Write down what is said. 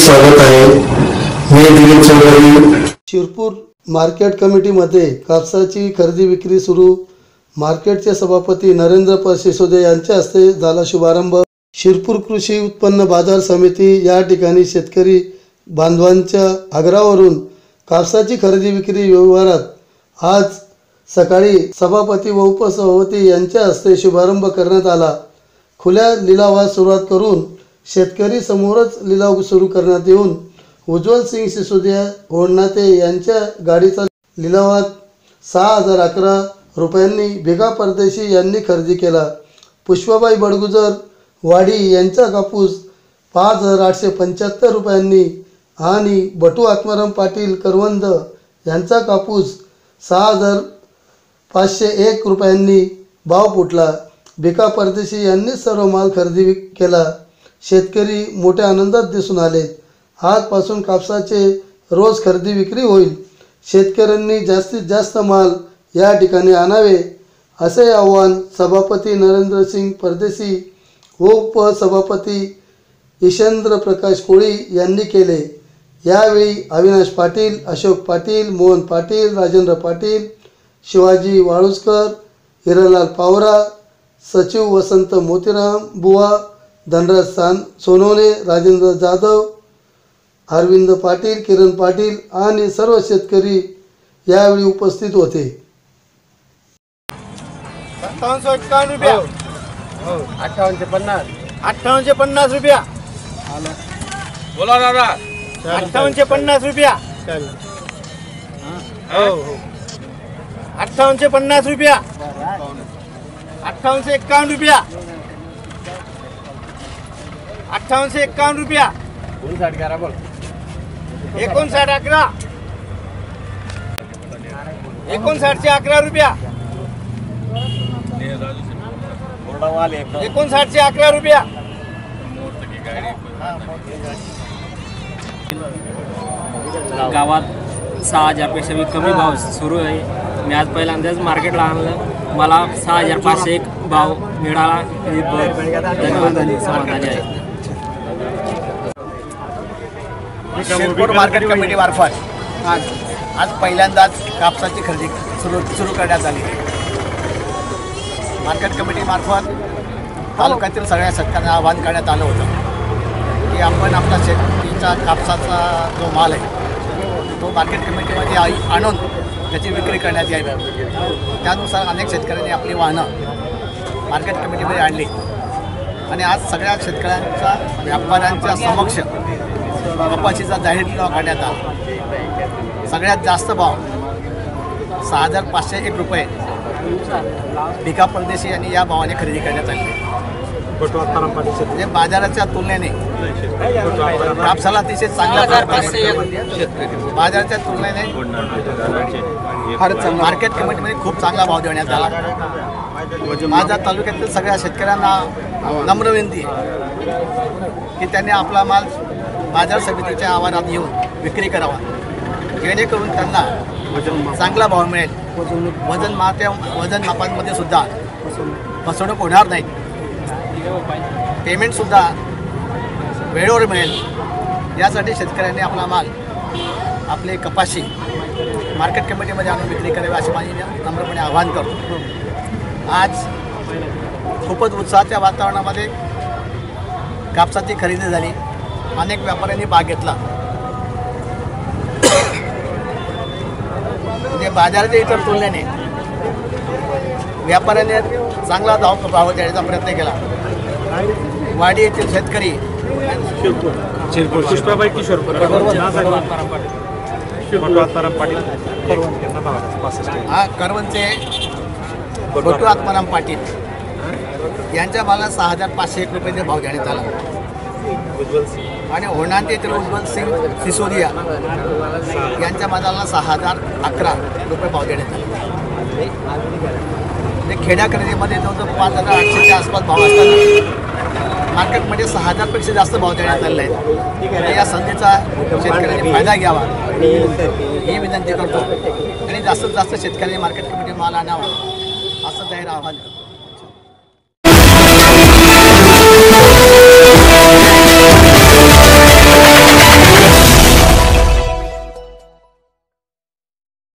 स्वागत आहे. मी दिलीप चौधरी. शिरपूर मार्केट कमिटीमध्ये कापसाची खरेदी विक्री सुरू. मार्केटचे सभापती नरेंद्र प यांच्या हस्ते झाला शुभारंभ. शिरपूर कृषी उत्पन्न बाजार समिती या ठिकाणी शेतकरी बांधवांच्या आग्रहावरून कापसाची खरेदी विक्री व्यवहारात आज सकाळी सभापती व उपसभापती यांच्या हस्ते शुभारंभ करण्यात आला. खुल्या लिलावास सुरुवात करून शेतकरी समोरच लिलाव सुरू करण्यात येऊन उज्ज्वल सिंग सिसोदिया होडनाते यांच्या गाडीचा लिलावात सहा हजार अकरा रुपयांनी भेगा परदेशी यांनी खरेदी केला. पुष्पाबाई बडगुजर वाडी यांचा कापूस पाच हजार आठशे पंच्याहत्तर रुपयांनी आणि बटू आत्माराम पाटील करवंद यांचा कापूस सहा हजार पाचशे एक रुपयांनी भाव फुटला. भिका परदेशी यांनी सर्व माल खरेदी केला. शेतकरी मोठ्या आनंदात दिसून आले. आजपासून कापसाचे रोज खरेदी विक्री होईल. शेतकऱ्यांनी जास्तीत जास्त माल या ठिकाणी आणावे असे आव्हान सभापती नरेंद्रसिंग परदेशी व उपसभापती ईशेंद्र प्रकाश कोळी यांनी केले. यावेळी अविनाश पाटील अशोक पाटील मोहन पाटील राजेंद्र पाटील शिवाजी वाळुसकर हिरालाल पावरा सचिव वसंत मोतीराम बुवा धनराज सान सोनवणे राजेंद्र जाधव अरविंद पाटील किरण पाटील आणि सर्व शेतकरी यावेळी उपस्थित होते. सत्तावनशे एक्कावन्न रुपया. अठ्ठावनशे पन्नास. अठ्ठावनशे पन्नास रुपया. बोला दादा. अठ्ठावनशे पन्नास रुपया. अठ्ठावनशे पन्नास रुपया. अठ्ठावनशे एक्कावन्न रुपया. अठ्ठावनशे एक्कावन्न रुपया। साठ करा बोल। एकोणसाठ अकरा। एकोणसाठशे अकरा रुपया। एकोणसाठशे अकरा रुपया। गावात सहा हजारपेक्षा बी कमी भाव सुरू आहे. मी आज पहिल्यांदाच मार्केटला आणलं. मला सहा हजार पाचशे एक भाव मिळाला. समाधानी आहे शिरपूर मार्केट कमिटी मार्फत आज आज पहिल्यांदाच कापसाची खरेदी सुरू सुरू करण्यात आली. मार्केट कमिटी मार्फत तालुक्यातील सगळ्या शेतकऱ्यांना आवाहन करण्यात आलं होतं की आपण आपला शेतीचा कापसाचा जो माल आहे तो मार्केट कमिटीमध्ये आणून त्याची विक्री करण्यात यावी. त्यानुसार अनेक शेतकऱ्यांनी आपली वाहनं मार्केट कमिटीमध्ये आणली. आणि आज सगळ्या शेतकऱ्यांच्या व्यापाऱ्यांच्या समक्ष कपाशीचा जाहीर लिलाव काढण्यात आला. सगळ्यात जास्त भाव सहा हजार पाचशे एक रुपये भिका परदेशी यांनी या भावाने खरेदी करण्यात आली. म्हणजे बाजाराच्या तुलनेने कापसाला अतिशय प्रकारे बाजाराच्या तुलनेने मार्केट कमिटीमध्ये खूप चांगला भाव देण्यात आला. माझ्या तालुक्यातील सगळ्या शेतकऱ्यांना नम्र विनंती आहे की त्यांनी आपला माल बाजार समितीच्या आवारात येऊन विक्री करावा. जेणेकरून त्यांना चांगला भाव मिळेल. वजन मात्या वजन मापांमध्ये सुद्धा फसवणूक होणार नाही. पेमेंटसुद्धा वेळेवर मिळेल. यासाठी शेतकऱ्यांनी आपला माल आपले कपाशी मार्केट कमिटीमध्ये आणून विक्री करावी असे माझी नम्रपणे आवाहन करतो. आज खूपच उत्साहाच्या वातावरणामध्ये कापसाची खरेदी झाली. अनेक व्यापाऱ्यांनी भाग घेतला. म्हणजे बाजाराच्या इतर तुलनेने व्यापाऱ्याने चांगला भाव भाव देण्याचा प्रयत्न केला. वाडी येथील शेतकरी पुष्पाबाई किशोर हा करवनचे बटू आत्माराम पाटील. यांच्या माला सहा हजार पाचशे एक रुपयाचे भाव देण्यात आला. आणि होणांते येथील उज्ज्वल सिंग सिसोदिया. यांच्या मालाला सहा हजार अकरा रुपये भाव देण्यात आला. खेड्या खरेदीमध्ये जवळजवळ पाच हजार आठशेच्या आसपास भाव असताना मार्केटमध्ये सहा हजारपेक्षा जास्त भाव देण्यात आलेला आहे. या संधीचा शेतकऱ्यांनी फायदा घ्यावा. ही विनंती करतो. आणि जास्तीत जास्त शेतकऱ्यांनी मार्केट कमिटी माल आणावा. असं जाहीर आव्हान करतो.